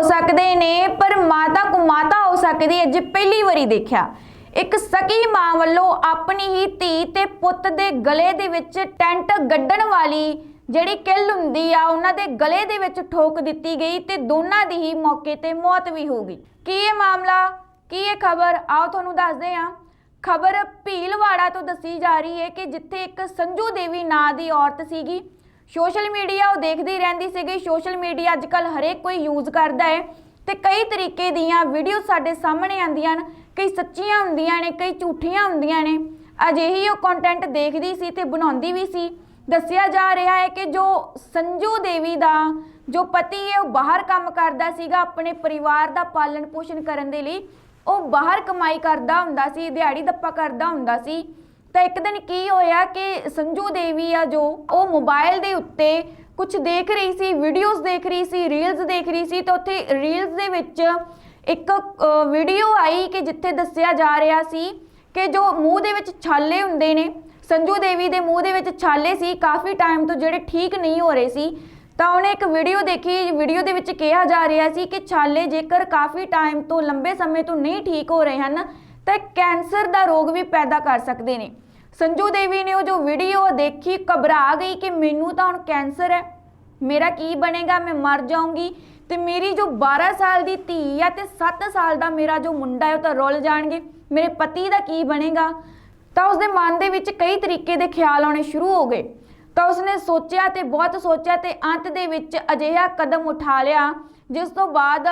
ਹੋ ਸਕਦੇ ਨੇ, ਪਰ ਮਾਤਾ ਕੁਮਾਤਾ ਹੋ ਸਕਦੀ ਹੈ ਜੇ ਪਹਿਲੀ ਵਾਰੀ ਦੇਖਿਆ। ਇੱਕ ਸਕੀ ਮਾਂ ਵੱਲੋਂ ਆਪਣੀ ਹੀ ਧੀ ਤੇ ਪੁੱਤ ਦੇ ਗਲੇ ਦੇ ਵਿੱਚ ਟੈਂਟ ਗੱਡਣ ਵਾਲੀ ਜਿਹੜੀ ਕਿੱਲ ਹੁੰਦੀ ਆ, ਉਹਨਾਂ ਦੇ ਗਲੇ ਦੇ ਵਿੱਚ ਠੋਕ ਦਿੱਤੀ ਗਈ ਤੇ ਦੋਨਾਂ ਦੀ ਹੀ ਮੌਕੇ ਤੇ ਮੌਤ ਵੀ ਹੋ ਗਈ। ਕੀ ਇਹ ਮਾਮਲਾ? ਕੀ ਇਹ ਖਬਰ? ਆਓ ਤੁਹਾਨੂੰ ਦੱਸਦੇ ਹਾਂ। ਖਬਰ ਭੀਲਵਾੜਾ ਤੋਂ ਦੱਸੀ ਜਾ ਰਹੀ ਹੈ ਕਿ ਜਿੱਥੇ ਇੱਕ ਸੰਜੂ ਦੇਵੀ ਨਾਂ ਦੀ ਔਰਤ ਸੀਗੀ ਸੋਸ਼ਲ ਮੀਡੀਆ ਉਹ ਦੇਖਦੀ ਰਹਿੰਦੀ ਸੀਗੀ। ਸੋਸ਼ਲ ਮੀਡੀਆ ਅੱਜ ਅੱਜਕੱਲ ਹਰੇਕ ਕੋਈ ਯੂਜ਼ ਕਰਦਾ ਹੈ ਤੇ ਕਈ ਤਰੀਕੇ ਦੀਆਂ ਵੀਡੀਓ ਸਾਡੇ ਸਾਹਮਣੇ ਆਉਂਦੀਆਂ ਹਨ। ਕਈ ਸੱਚੀਆਂ ਹੁੰਦੀਆਂ ਨੇ, ਕਈ ਝੂਠੀਆਂ ਹੁੰਦੀਆਂ ਨੇ। ਅਜਿਹੀ ਉਹ ਕੰਟੈਂਟ ਦੇਖਦੀ ਸੀ ਤੇ ਬਣਾਉਂਦੀ ਵੀ ਸੀ। ਦੱਸਿਆ ਜਾ ਰਿਹਾ ਹੈ ਕਿ ਜੋ ਸੰਜੂ ਦੇਵੀ ਦਾ ਜੋ ਪਤੀ ਹੈ, ਉਹ ਬਾਹਰ ਕੰਮ ਕਰਦਾ ਸੀਗਾ, ਆਪਣੇ ਪਰਿਵਾਰ ਦਾ ਪਾਲਣ ਪੋਸ਼ਣ ਕਰਨ ਦੇ ਲਈ। ਉਹ ਬਾਹਰ ਕਮਾਈ ਕਰਦਾ ਹੁੰਦਾ ਸੀ, ਦਿਹਾੜੀ ਦੱਪਾ ਕਰਦਾ ਹੁੰਦਾ ਸੀ। ਤਾਂ ਇੱਕ ਦਿਨ ਕੀ ਹੋਇਆ ਕਿ ਸੰਜੂ ਦੇਵੀ ਆ ਜੋ, ਉਹ ਮੋਬਾਈਲ ਦੇ ਉੱਤੇ ਕੁਝ ਦੇਖ ਰਹੀ ਸੀ ਵੀਡੀਓਜ਼ ਦੇਖ ਰਹੀ ਸੀ ਰੀਲਸ ਦੇਖ ਰਹੀ ਸੀ, ਤਾਂ ਉੱਥੇ ਰੀਲਸ ਦੇ ਵਿੱਚ ਇੱਕ ਵੀਡੀਓ ਆਈ ਕਿ ਜਿੱਥੇ ਦੱਸਿਆ ਜਾ ਰਿਹਾ ਸੀ ਕਿ ਜੋ ਮੂੰਹ ਦੇ ਵਿੱਚ ਛਾਲੇ ਹੁੰਦੇ ਨੇ, ਸੰਜੂ ਦੇਵੀ ਦੇ ਮੂੰਹ ਦੇ ਵਿੱਚ ਛਾਲੇ ਸੀ, ਕਾਫੀ ਟਾਈਮ ਤੋਂ ਜਿਹੜੇ ਠੀਕ ਨਹੀਂ ਹੋ ਰਹੇ ਸੀ, ਤਾਂ ਉਹਨੇ ਇੱਕ ਵੀਡੀਓ ਦੇਖੀ ਵੀਡੀਓ ਦੇ ਵਿੱਚ ਕਿਹਾ ਜਾ ਰਿਹਾ ਸੀ ਕਿ ਛਾਲੇ ਜੇਕਰ ਕਾਫੀ ਟਾਈਮ ਤੋਂ, ਲੰਬੇ ਸਮੇਂ ਤੋਂ ਨਹੀਂ ਠੀਕ ਹੋ ਰਹੇ ਹਨ, ਤਾਂ ਕੈਂਸਰ ਦਾ ਰੋਗ ਵੀ ਪੈਦਾ ਕਰ ਸਕਦੇ ਨੇ। ਸੰਜੂ ਦੇਵੀ ਨੇ ਉਹ ਜੋ ਵੀਡੀਓ ਦੇਖੀ, ਘਬਰਾ ਗਈ ਕਿ ਮੈਨੂੰ ਤਾਂ ਹੁਣ ਕੈਂਸਰ ਹੈ। ਮੇਰਾ ਕੀ ਬਣੇਗਾ? ਮੈਂ ਮਰ ਜਾਊਂਗੀ। ਤੇ ਮੇਰੀ ਜੋ 12 ਸਾਲ ਦੀ ਧੀ ਆ ਤੇ 7 ਸਾਲ ਦਾ ਮੇਰਾ ਜੋ ਮੁੰਡਾ ਹੈ, ਉਹ ਤਾਂ ਰੁੱਲ ਜਾਣਗੇ। ਮੇਰੇ ਪਤੀ ਦਾ ਕੀ ਬਣੇਗਾ? ਤਾਂ ਉਸਦੇ ਮਨ ਦੇ ਵਿੱਚ ਕਈ ਤਰੀਕੇ ਦੇ ਖਿਆਲ ਆਉਣੇ ਸ਼ੁਰੂ ਹੋ ਗਏ। ਤਾਂ ਉਸਨੇ ਸੋਚਿਆ ਤੇ ਬਹੁਤ ਸੋਚਿਆ ਤੇ ਅੰਤ ਦੇ ਵਿੱਚ ਅਜਿਹਾ ਕਦਮ ਉਠਾ ਲਿਆ, ਜਿਸ ਤੋਂ ਬਾਅਦ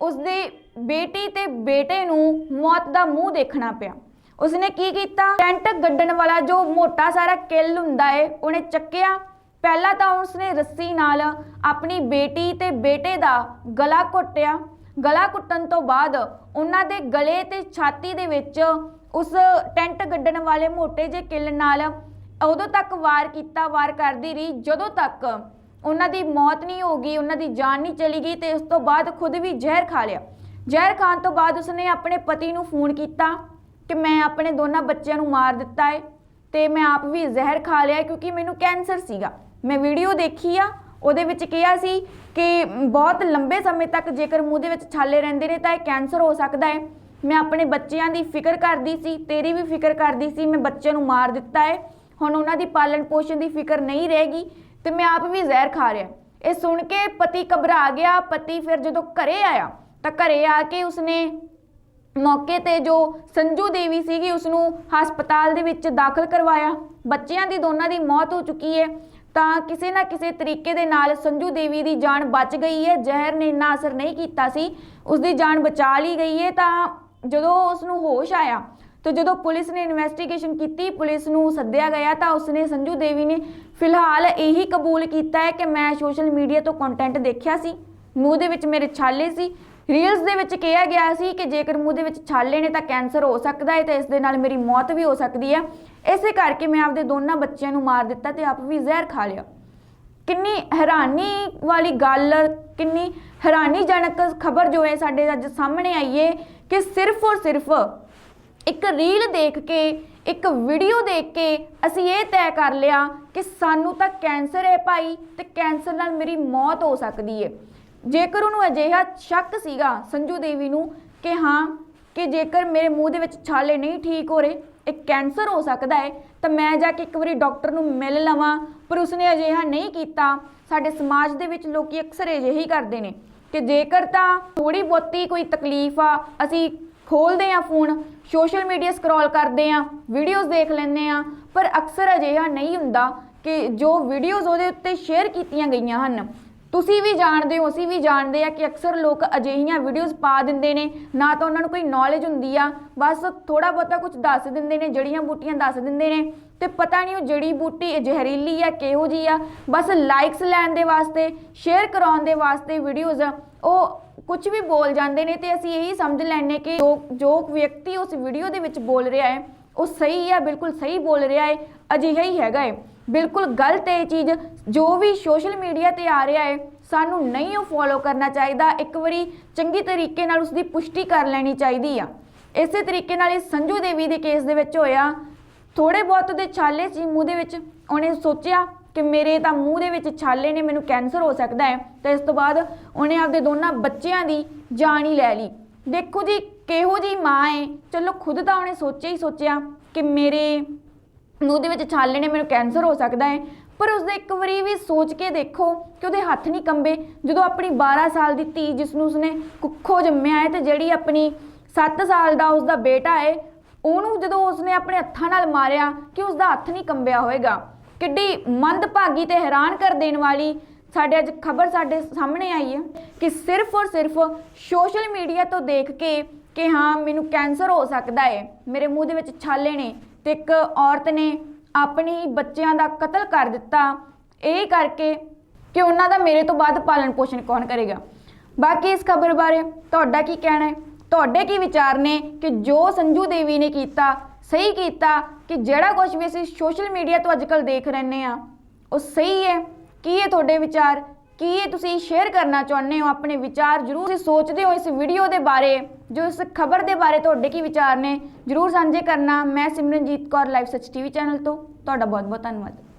ਉਸਦੇ ਬੇਟੀ ਤੇ ਬੇਟੇ ਨੂੰ ਮੌਤ ਦਾ ਮੂੰਹ ਦੇਖਣਾ ਪਿਆ। ਉਸਨੇ ਕੀ ਕੀਤਾ? ਟੈਂਟ ਗੱਡਣ ਵਾਲਾ ਜੋ ਮੋਟਾ ਸਾਰਾ ਕਿੱਲ ਹੁੰਦਾ ਏ, ਉਹਨੇ ਚੱਕਿਆ। ਪਹਿਲਾਂ ਤਾਂ ਉਸਨੇ ਰੱਸੀ ਨਾਲ ਆਪਣੀ ਬੇਟੀ ਤੇ ਬੇਟੇ ਦਾ ਗਲਾ ਘੁੱਟਿਆ। ਗਲਾ ਘੁੱਟਣ ਤੋਂ ਬਾਅਦ ਉਹਨਾਂ ਦੇ ਗਲੇ ਤੇ ਛਾਤੀ ਦੇ ਵਿੱਚ ਉਸ ਟੈਂਟ ਗੱਡਣ ਵਾਲੇ ਮੋਟੇ ਜਿਹੇ ਕਿੱਲ ਨਾਲ ਉਦੋਂ ਤੱਕ ਵਾਰ ਕੀਤਾ, ਵਾਰ ਕਰਦੀ ਰਹੀ, ਜਦੋਂ ਤੱਕ ਉਹਨਾਂ ਦੀ ਮੌਤ ਨਹੀਂ ਹੋ ਗਈ, ਉਹਨਾਂ ਦੀ ਜਾਨ ਨਹੀਂ ਚਲੀ ਗਈ ਤੇ ਉਸ ਤੋਂ ਬਾਅਦ ਖੁਦ ਵੀ ਜ਼ਹਿਰ ਖਾ ਲਿਆ। ਜ਼ਹਿਰ ਖਾਣ ਤੋਂ ਬਾਅਦ ਉਸਨੇ ਆਪਣੇ ਪਤੀ ਨੂੰ ਫੋਨ ਕੀਤਾ। ਕਿ ਮੈਂ ਆਪਣੇ ਦੋਨਾਂ ਬੱਚਿਆਂ ਨੂੰ ਮਾਰ ਦਿੱਤਾ ਹੈ ਤੇ ਮੈਂ ਆਪ ਵੀ ਜ਼ਹਿਰ ਖਾ ਲਿਆ ਕਿਉਂਕਿ ਮੈਨੂੰ ਕੈਂਸਰ ਸੀਗਾ। ਮੈਂ ਵੀਡੀਓ ਦੇਖੀ ਆ, ਉਹਦੇ ਵਿੱਚ ਕਿਹਾ ਸੀ ਕਿ ਬਹੁਤ ਲੰਬੇ ਸਮੇਂ ਤੱਕ ਜੇਕਰ ਮੂੰਹ ਦੇ ਵਿੱਚ ਛਾਲੇ ਰਹਿੰਦੇ ਨੇ ਤਾਂ ਇਹ ਕੈਂਸਰ ਹੋ ਸਕਦਾ ਹੈ ਮੈਂ ਆਪਣੇ ਬੱਚਿਆਂ ਦੀ ਫਿਕਰ ਕਰਦੀ ਸੀ, ਤੇਰੀ ਵੀ ਫਿਕਰ ਕਰਦੀ ਸੀ, ਮੈਂ ਬੱਚਿਆਂ ਨੂੰ ਮਾਰ ਦਿੱਤਾ ਹੈ ਹੁਣ ਉਹਨਾਂ ਦੀ ਪਾਲਣ ਪੋਸ਼ਣ ਦੀ ਫਿਕਰ ਨਹੀਂ ਰਹੇਗੀ ਤੇ ਮੈਂ ਆਪ ਵੀ ਜ਼ਹਿਰ ਖਾ ਰਿਹਾ। ਇਹ ਸੁਣ ਕੇ ਪਤੀ ਘਬਰਾ ਗਿਆ, ਪਤੀ ਫਿਰ ਜਦੋਂ ਘਰੇ ਆਇਆ ਤਾਂ ਘਰੇ ਆ ਕੇ ਉਸਨੇ ਮੌਕੇ ਤੇ ਜੋ ਸੰਜੂ ਦੇਵੀ ਸੀਗੀ ਉਸ ਨੂੰ ਹਸਪਤਾਲ ਦੇ ਵਿੱਚ ਦਾਖਲ ਕਰਵਾਇਆ। ਬੱਚਿਆਂ ਦੀ ਦੋਨਾਂ ਦੀ ਮੌਤ ਹੋ ਚੁੱਕੀ ਹੈ। ਤਾਂ ਕਿਸੇ ਨਾ ਕਿਸੇ ਤਰੀਕੇ ਦੇ ਨਾਲ ਸੰਜੂ ਦੇਵੀ ਦੀ ਜਾਨ ਬਚ ਗਈ ਹੈ। ਜ਼ਹਿਰ ਨੇ ਇੰਨਾ ਅਸਰ ਨਹੀਂ ਕੀਤਾ ਸੀ। ਉਸ ਦੀ ਜਾਨ ਬਚਾ ਲਈ ਗਈ ਹੈ। ਤਾਂ ਜਦੋਂ ਉਸ ਨੂੰ ਹੋਸ਼ ਆਇਆ, ਤਾਂ ਜਦੋਂ ਪੁਲਿਸ ਨੇ ਇਨਵੈਸਟੀਗੇਸ਼ਨ ਕੀਤੀ, ਪੁਲਿਸ ਨੂੰ ਸੱਦਿਆ ਗਿਆ, ਤਾਂ ਉਸਨੇ ਸੰਜੂ ਦੇਵੀ ਨੇ ਫਿਲਹਾਲ ਇਹੀ ਕਬੂਲ ਕੀਤਾ ਹੈ ਕਿ ਮੈਂ ਸੋਸ਼ਲ ਮੀਡੀਆ ਤੋਂ ਕੰਟੈਂਟ ਦੇਖਿਆ ਸੀ। ਮੂੰਹ ਦੇ ਵਿੱਚ ਮੇਰੇ ਛਾਲੇ ਸੀ। ਰੀਲਸ ਦੇ ਵਿੱਚ ਕਿਹਾ ਗਿਆ ਸੀ ਕਿ ਜੇਕਰ ਮੂੰਹ ਦੇ ਵਿੱਚ ਛਾਲੇ ਨੇ ਤਾਂ ਕੈਂਸਰ ਹੋ ਸਕਦਾ ਹੈ ਤੇ ਇਸ ਦੇ ਨਾਲ ਮੇਰੀ ਮੌਤ ਵੀ ਹੋ ਸਕਦੀ ਹੈ। ਇਸੇ ਕਰਕੇ ਮੈਂ ਆਪਦੇ ਦੋਨਾਂ ਬੱਚਿਆਂ ਨੂੰ ਮਾਰ ਦਿੱਤਾ ਤੇ ਆਪ ਵੀ ਜ਼ਹਿਰ ਖਾ ਲਿਆ। ਕਿੰਨੀ ਹੈਰਾਨੀ ਵਾਲੀ ਗੱਲ, ਕਿੰਨੀ ਹੈਰਾਨੀਜਨਕ ਖਬਰ ਜੋ ਹੈ ਸਾਡੇ ਅੱਜ ਸਾਹਮਣੇ ਆਈ ਹੈ ਕਿ ਸਿਰਫ ਔਰ ਸਿਰਫ ਇੱਕ ਰੀਲ ਦੇਖ ਕੇ, ਇੱਕ ਵੀਡੀਓ ਦੇਖ ਕੇ ਅਸੀਂ ਇਹ ਤੈਅ ਕਰ ਲਿਆ ਕਿ ਸਾਨੂੰ ਤਾਂ ਕੈਂਸਰ ਹੈ ਭਾਈ ਤੇ ਕੈਂਸਰ ਨਾਲ ਮੇਰੀ ਮੌਤ ਹੋ ਸਕਦੀ ਹੈ ਜੇਕਰ ਉਹਨੂੰ ਅਜਿਹਾ ਸ਼ੱਕ ਸੀਗਾ ਸੰਜੂ ਦੇਵੀ ਨੂੰ ਕਿ ਹਾਂ, ਕਿ ਜੇਕਰ ਮੇਰੇ ਮੂੰਹ ਦੇ ਵਿੱਚ ਛਾਲੇ ਨਹੀਂ ਠੀਕ ਹੋ ਰਹੇ, ਇਹ ਕੈਂਸਰ ਹੋ ਸਕਦਾ ਹੈ, ਤਾਂ ਮੈਂ ਜਾ ਕੇ ਇੱਕ ਵਾਰੀ ਡਾਕਟਰ ਨੂੰ ਮਿਲ ਲਵਾਂ। ਪਰ ਉਸਨੇ ਅਜਿਹਾ ਨਹੀਂ ਕੀਤਾ। ਸਾਡੇ ਸਮਾਜ ਦੇ ਵਿੱਚ ਲੋਕੀ ਅਕਸਰ ਅਜਿਹੀ ਕਰਦੇ ਨੇ ਕਿ ਜੇਕਰ ਤਾਂ ਥੋੜੀ ਬਹੁਤੀ ਕੋਈ ਤਕਲੀਫ ਆ, ਅਸੀਂ ਖੋਲਦੇ ਆ ਫੋਨ, ਸੋਸ਼ਲ ਮੀਡੀਆ ਸਕਰੋਲ ਕਰਦੇ ਆ ਵੀਡੀਓਜ਼ ਦੇਖ ਲੈਂਦੇ ਆ ਪਰ ਅਕਸਰ ਅਜਿਹਾ ਨਹੀਂ ਹੁੰਦਾ ਕਿ ਜੋ ਵੀਡੀਓਜ਼ ਉਹਦੇ ਉੱਤੇ ਸ਼ੇਅਰ ਕੀਤੀਆਂ ਗਈਆਂ ਹਨ। ਤੁਸੀਂ ਵੀ ਜਾਣਦੇ ਹੋ, ਅਸੀਂ ਵੀ ਜਾਣਦੇ ਆ ਕਿ ਅਕਸਰ ਲੋਕ ਅਜਿਹੀਆਂ ਵੀਡੀਓਜ਼ ਪਾ ਦਿੰਦੇ ਨੇ। ਨਾ ਤਾਂ ਉਹਨਾਂ ਨੂੰ ਕੋਈ ਨੌਲੇਜ ਹੁੰਦੀ ਆ, ਬਸ ਥੋੜਾ ਬਹੁਤਾ ਕੁਝ ਦੱਸ ਦਿੰਦੇ ਨੇ, ਜੜੀਆਂ ਬੂਟੀਆਂ ਦੱਸ ਦਿੰਦੇ ਨੇ। ਤੇ ਪਤਾ ਨਹੀਂ ਉਹ ਜੜੀ ਬੂਟੀ ਜ਼ਹਿਰੀਲੀ ਆ, ਕਿਹੋ ਜੀ ਆ। ਬਸ ਲਾਈਕਸ ਲੈਣ ਦੇ ਵਾਸਤੇ ਸ਼ੇਅਰ ਕਰਾਉਣ ਦੇ ਵਾਸਤੇ ਵੀਡੀਓਜ਼ ਉਹ ਕੁਝ ਵੀ ਬੋਲ ਜਾਂਦੇ ਨੇ ਤੇ ਅਸੀਂ ਇਹੀ ਸਮਝ ਲੈਣੇ ਕਿ ਜੋ ਜੋ ਵਿਅਕਤੀ ਉਸ ਵੀਡੀਓ ਦੇ ਵਿੱਚ ਬੋਲ ਰਿਹਾ ਹੈ ਉਹ ਸਹੀ ਆ, ਬਿਲਕੁਲ ਸਹੀ ਬੋਲ ਰਿਹਾ ਹੈ ਅਜਿਹਾ ਹੀ ਹੈਗਾ ਹੈ ਬਿਲਕੁਲ ਗਲਤ ਹੈ ਇਹ ਚੀਜ਼, ਜੋ ਵੀ ਸੋਸ਼ਲ ਮੀਡੀਆ ਤੇ ਆ ਰਿਹਾ ਹੈ ਸਾਨੂੰ ਨਹੀਂ ਉਹ ਫੋਲੋ ਕਰਨਾ ਚਾਹੀਦਾ। ਇੱਕ ਵਾਰੀ ਚੰਗੀ ਤਰੀਕੇ ਨਾਲ ਉਸ ਦੀ ਪੁਸ਼ਟੀ ਕਰ ਲੈਣੀ ਚਾਹੀਦੀ ਆ। ਇਸੇ ਤਰੀਕੇ ਨਾਲ ਇਹ ਸੰਜੂ ਦੇਵੀ ਦੇ ਕੇਸ ਦੇ ਵਿੱਚ ਹੋਇਆ। ਥੋੜੇ ਬਹੁਤ ਦੇ ਛਾਲੇ ਸੀ ਮੂੰਹ ਦੇ ਵਿੱਚ। ਉਹਨੇ ਸੋਚਿਆ ਕਿ ਮੇਰੇ ਤਾਂ ਮੂੰਹ ਦੇ ਵਿੱਚ ਛਾਲੇ ਨੇ, ਮੈਨੂੰ ਕੈਂਸਰ ਹੋ ਸਕਦਾ ਹੈ ਤੇ ਇਸ ਤੋਂ ਬਾਅਦ ਉਹਨੇ ਆਪਦੇ ਦੋਨਾਂ ਬੱਚਿਆਂ ਦੀ ਜਾਨ ਹੀ ਲੈ ਲਈ। ਦੇਖੋ ਜੀ, ਕਿਹੋ ਜੀ ਮਾਂ ਹੈ ਚਲੋ, ਖੁਦ ਤਾਂ ਉਹਨੇ ਸੋਚਿਆ ਹੀ ਸੋਚਿਆ ਕਿ ਮੇਰੇ ਮੂੰਹ ਦੇ ਵਿੱਚ ਛਾਲੇ ਨੇ, ਮੈਨੂੰ ਕੈਂਸਰ ਹੋ ਸਕਦਾ ਹੈ ਪਰ ਉਸਦੇ ਇੱਕ ਵਾਰੀ ਵੀ ਸੋਚ ਕੇ ਦੇਖੋ ਕਿ ਉਹਦੇ ਹੱਥ ਨਹੀਂ ਕੰਬੇ। ਜਦੋਂ ਆਪਣੀ 12 ਸਾਲ ਦੀ ਧੀ ਜਿਸ ਨੂੰ ਉਸਨੇ ਕੁੱਖੋਂ ਜੰਮਿਆ ਹੈ ਤੇ ਜਿਹੜੀ ਆਪਣੀ 7 ਸਾਲ ਦਾ ਉਸਦਾ ਬੇਟਾ ਹੈ ਉਹਨੂੰ ਜਦੋਂ ਉਸਨੇ ਆਪਣੇ ਹੱਥਾਂ ਨਾਲ ਮਾਰਿਆ ਕਿ ਉਸਦਾ ਹੱਥ ਨਹੀਂ ਕੰਬਿਆ ਹੋਵੇਗਾ ਕਿੱਡੀ ਮੰਦਭਾਗੀ ਤੇ ਹੈਰਾਨ ਕਰ ਦੇਣ ਵਾਲੀ ਸਾਡੇ ਅੱਜ ਖਬਰ ਸਾਡੇ ਸਾਹਮਣੇ ਆਈ ਹੈ ਕਿ ਸਿਰਫ ਔਰ ਸਿਰਫ ਸੋਸ਼ਲ ਮੀਡੀਆ ਤੋਂ ਦੇਖ ਕੇ ਕਿ ਹਾਂ, ਮੈਨੂੰ ਕੈਂਸਰ ਹੋ ਸਕਦਾ ਹੈ ਮੇਰੇ ਮੂੰਹ ਦੇ ਵਿੱਚ ਛਾਲੇ ਨੇ ਤੇ ਇੱਕ ਔਰਤ ਨੇ ਆਪਣੀ ਬੱਚਿਆਂ ਦਾ ਕਤਲ ਕਰ ਦਿੱਤਾ। ਇਹ ਕਰਕੇ ਕਿ ਉਹਨਾਂ ਦਾ ਮੇਰੇ ਤੋਂ ਬਾਅਦ ਪਾਲਣ ਪੋਸ਼ਣ ਕੌਣ ਕਰੇਗਾ? ਬਾਕੀ ਇਸ ਖਬਰ ਬਾਰੇ ਤੁਹਾਡਾ ਕੀ ਕਹਿਣਾ ਹੈ ਤੁਹਾਡੇ ਕੀ ਵਿਚਾਰ ਨੇ ਕਿ ਜੋ ਸੰਜੂ ਦੇਵੀ ਨੇ ਕੀਤਾ, ਸਹੀ ਕੀਤਾ, ਕਿ ਜਿਹੜਾ ਕੁਝ ਵੀ ਅਸੀਂ ਸੋਸ਼ਲ ਮੀਡੀਆ ਤੋਂ ਅੱਜਕੱਲ ਦੇਖ ਰਹਿੰਦੇ ਆ ਉਹ ਸਹੀ ਹੈ? ਕੀ ਹੈ ਤੁਹਾਡੇ ਵਿਚਾਰ? ਕੀ ਇਹ ਤੁਸੀਂ ਸ਼ੇਅਰ ਕਰਨਾ ਚਾਹੁੰਦੇ ਹੋ ਆਪਣੇ ਵਿਚਾਰ? ਜਰੂਰ ਤੁਸੀਂ ਸੋਚਦੇ ਹੋ ਇਸ ਵੀਡੀਓ ਦੇ ਬਾਰੇ, ਜੋ ਇਸ ਖਬਰ ਦੇ ਬਾਰੇ ਤੁਹਾਡੇ ਕੀ ਵਿਚਾਰ ਨੇ, ਜਰੂਰ ਸਾਂਝੇ ਕਰਨਾ। ਮੈਂ Simranjeet Kaur live Sach TV channel ਤੋਂ। ਤੁਹਾਡਾ ਬਹੁਤ ਬਹੁਤ ਧੰਨਵਾਦ।